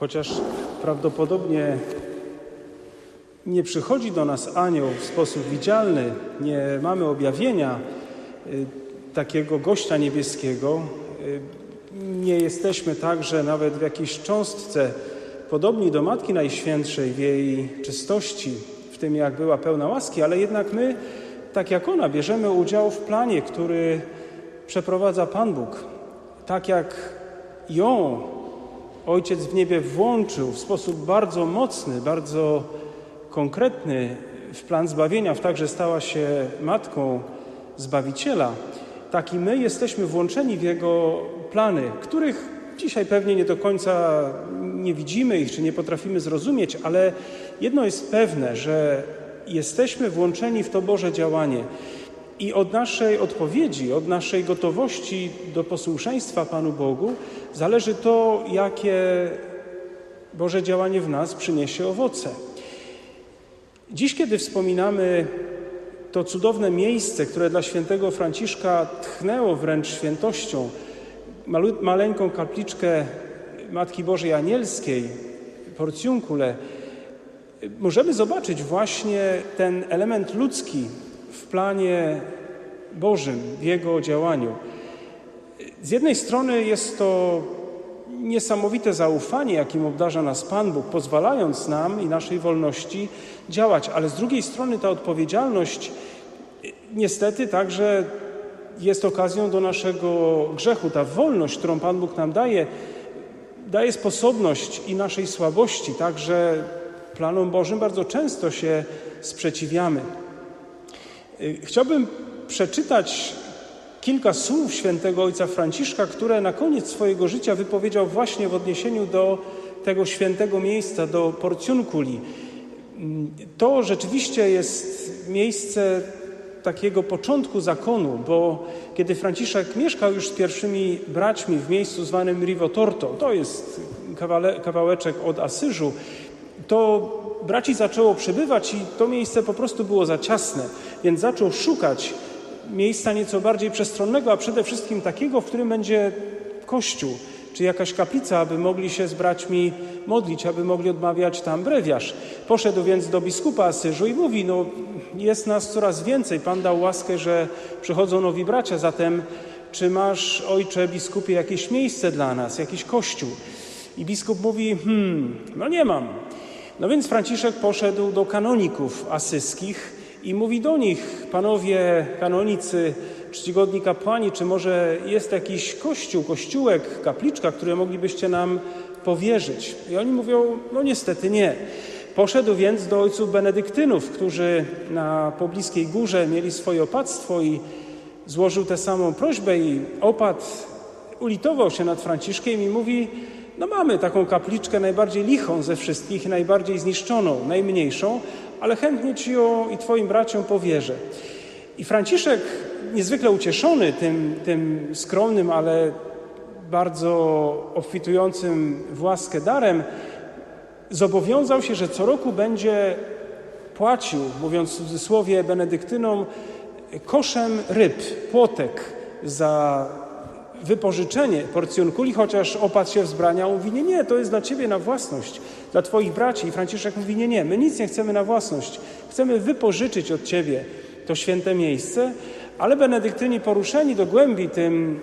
chociaż prawdopodobnie nie przychodzi do nas anioł w sposób widzialny, nie mamy objawienia y, takiego gościa niebieskiego, y, nie jesteśmy także nawet w jakiejś cząstce podobni do Matki Najświętszej w jej czystości, w tym jak była pełna łaski, ale jednak my, tak jak ona, bierzemy udział w planie, który przeprowadza Pan Bóg. Tak jak ją Ojciec w niebie włączył w sposób bardzo mocny, bardzo konkretny w plan zbawienia, w także stała się matką Zbawiciela, tak i my jesteśmy włączeni w Jego plany, których dzisiaj pewnie nie do końca nie widzimy ich, czy nie potrafimy zrozumieć, ale jedno jest pewne, że jesteśmy włączeni w to Boże działanie. I od naszej odpowiedzi, od naszej gotowości do posłuszeństwa Panu Bogu zależy to, jakie Boże działanie w nas przyniesie owoce. Dziś, kiedy wspominamy to cudowne miejsce, które dla świętego Franciszka tchnęło wręcz świętością, maleńką kapliczkę Matki Bożej Anielskiej, Porciuncule, możemy zobaczyć właśnie ten element ludzki w planie Bożym, w Jego działaniu. Z jednej strony jest to niesamowite zaufanie, jakim obdarza nas Pan Bóg, pozwalając nam i naszej wolności działać, ale z drugiej strony ta odpowiedzialność niestety także jest okazją do naszego grzechu. Ta wolność, którą Pan Bóg nam daje, daje sposobność i naszej słabości, także planom Bożym bardzo często się sprzeciwiamy. Chciałbym przeczytać kilka słów świętego ojca Franciszka, które na koniec swojego życia wypowiedział właśnie w odniesieniu do tego świętego miejsca, do Porciunculi. To rzeczywiście jest miejsce takiego początku zakonu, bo kiedy Franciszek mieszkał już z pierwszymi braćmi w miejscu zwanym Rivotorto, to jest kawałeczek od Asyżu, to braci zaczęło przybywać i to miejsce po prostu było za ciasne, więc zaczął szukać miejsca nieco bardziej przestronnego, a przede wszystkim takiego, w którym będzie kościół, czy jakaś kaplica, aby mogli się z braćmi modlić, aby mogli odmawiać tam brewiarz. Poszedł więc do biskupa Asyżu i mówi, no jest nas coraz więcej, Pan dał łaskę, że przychodzą nowi bracia, zatem czy masz, ojcze biskupie, jakieś miejsce dla nas, jakiś kościół? I biskup mówi, hmm, no nie mam. No więc Franciszek poszedł do kanoników asyskich i mówi do nich, panowie kanonicy, czcigodni kapłani, czy może jest jakiś kościół, kościółek, kapliczka, które moglibyście nam powierzyć? I oni mówią, no niestety nie. Poszedł więc do ojców benedyktynów, którzy na pobliskiej górze mieli swoje opactwo i złożył tę samą prośbę i opat ulitował się nad Franciszkiem i mówi, no mamy taką kapliczkę najbardziej lichą ze wszystkich, najbardziej zniszczoną, najmniejszą, ale chętnie Ci ją i Twoim braciom powierzę. I Franciszek, niezwykle ucieszony tym, tym skromnym, ale bardzo obfitującym w łaskę darem, zobowiązał się, że co roku będzie płacił, mówiąc w cudzysłowie, benedyktynom, koszem ryb, płotek za wypożyczenie porcjunkuli, chociaż opat się wzbraniał, mówi, nie, nie, to jest dla ciebie na własność, dla twoich braci. I Franciszek mówi, nie, nie, my nic nie chcemy na własność, chcemy wypożyczyć od ciebie to święte miejsce, ale benedyktyni poruszeni do głębi tym,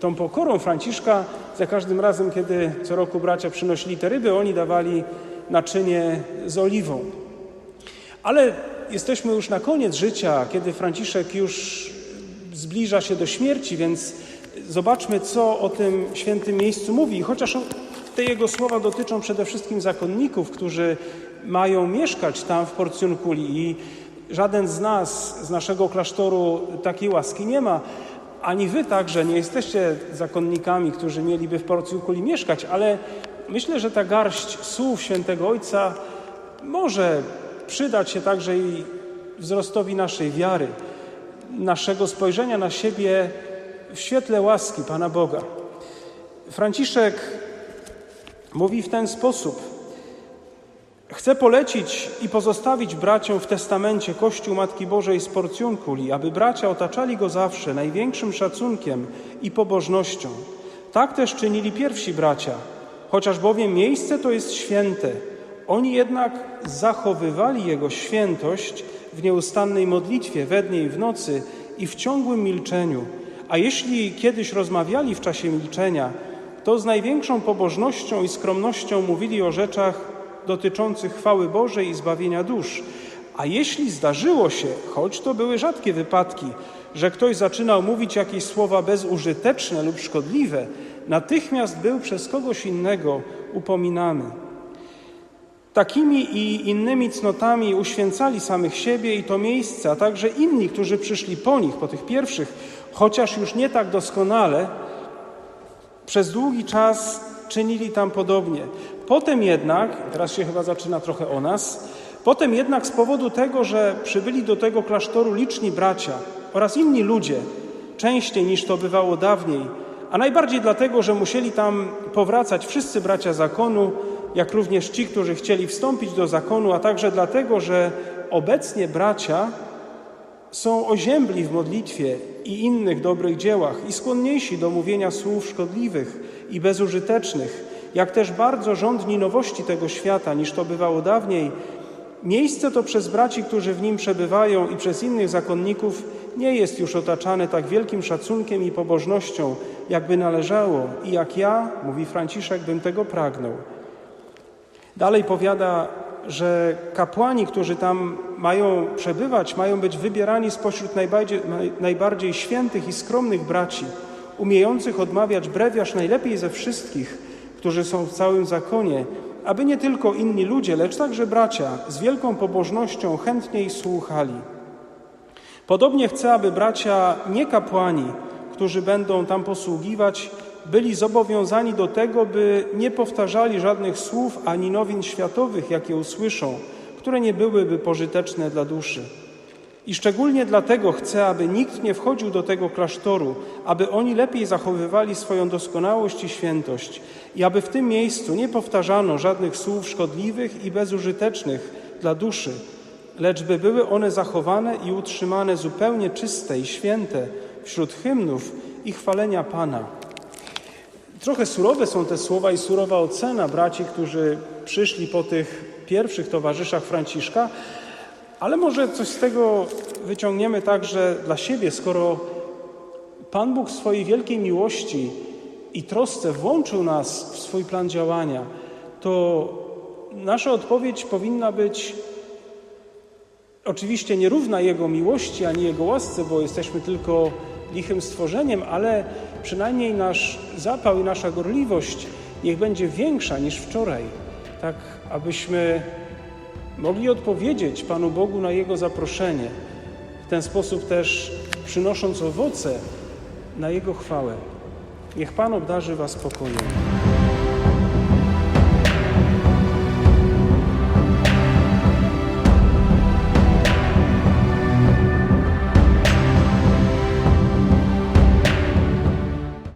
tą pokorą Franciszka, za każdym razem, kiedy co roku bracia przynosili te ryby, oni dawali naczynie z oliwą. Ale jesteśmy już na koniec życia, kiedy Franciszek już zbliża się do śmierci, więc zobaczmy, co o tym świętym miejscu mówi. Chociaż te jego słowa dotyczą przede wszystkim zakonników, którzy mają mieszkać tam w Porcjunkuli i żaden z nas, z naszego klasztoru takiej łaski nie ma. Ani wy także nie jesteście zakonnikami, którzy mieliby w Porcjunkuli mieszkać, ale myślę, że ta garść słów świętego Ojca może przydać się także i wzrostowi naszej wiary, naszego spojrzenia na siebie w świetle łaski Pana Boga. Franciszek mówi w ten sposób: Chcę polecić i pozostawić braciom w testamencie Kościół Matki Bożej z Porcjunkuli, aby bracia otaczali go zawsze największym szacunkiem i pobożnością. Tak też czynili pierwsi bracia. Chociaż bowiem miejsce to jest święte, oni jednak zachowywali jego świętość w nieustannej modlitwie we dnie i w nocy i w ciągłym milczeniu. A jeśli kiedyś rozmawiali w czasie milczenia, to z największą pobożnością i skromnością mówili o rzeczach dotyczących chwały Bożej i zbawienia dusz. A jeśli zdarzyło się, choć to były rzadkie wypadki, że ktoś zaczynał mówić jakieś słowa bezużyteczne lub szkodliwe, natychmiast był przez kogoś innego upominany. Takimi i innymi cnotami uświęcali samych siebie i to miejsce, a także inni, którzy przyszli po nich, po tych pierwszych, chociaż już nie tak doskonale, przez długi czas czynili tam podobnie. Potem jednak, teraz się chyba zaczyna trochę o nas, potem jednak z powodu tego, że przybyli do tego klasztoru liczni bracia oraz inni ludzie, częściej niż to bywało dawniej, a najbardziej dlatego, że musieli tam powracać wszyscy bracia zakonu, jak również ci, którzy chcieli wstąpić do zakonu, a także dlatego, że obecnie bracia są oziębli w modlitwie i innych dobrych dziełach i skłonniejsi do mówienia słów szkodliwych i bezużytecznych, jak też bardzo żądni nowości tego świata niż to bywało dawniej, miejsce to przez braci, którzy w nim przebywają i przez innych zakonników nie jest już otaczane tak wielkim szacunkiem i pobożnością, jakby należało i jak ja, mówi Franciszek, bym tego pragnął. Dalej powiada, że kapłani, którzy tam mają przebywać, mają być wybierani spośród najbardziej, najbardziej świętych i skromnych braci, umiejących odmawiać brewiarz najlepiej ze wszystkich, którzy są w całym zakonie, aby nie tylko inni ludzie, lecz także bracia z wielką pobożnością chętniej słuchali. Podobnie chcę, aby bracia nie kapłani, którzy będą tam posługiwać, byli zobowiązani do tego, by nie powtarzali żadnych słów ani nowin światowych, jakie usłyszą, które nie byłyby pożyteczne dla duszy. I szczególnie dlatego chcę, aby nikt nie wchodził do tego klasztoru, aby oni lepiej zachowywali swoją doskonałość i świętość, i aby w tym miejscu nie powtarzano żadnych słów szkodliwych i bezużytecznych dla duszy, lecz by były one zachowane i utrzymane zupełnie czyste i święte wśród hymnów i chwalenia Pana. Trochę surowe są te słowa i surowa ocena braci, którzy przyszli po tych pierwszych towarzyszach Franciszka, ale może coś z tego wyciągniemy także dla siebie, skoro Pan Bóg w swojej wielkiej miłości i trosce włączył nas w swój plan działania, to nasza odpowiedź powinna być oczywiście nierówna Jego miłości ani Jego łasce, bo jesteśmy tylko lichym stworzeniem, ale przynajmniej nasz zapał i nasza gorliwość niech będzie większa niż wczoraj, tak abyśmy mogli odpowiedzieć Panu Bogu na Jego zaproszenie, w ten sposób też przynosząc owoce na Jego chwałę. Niech Pan obdarzy Was spokojem.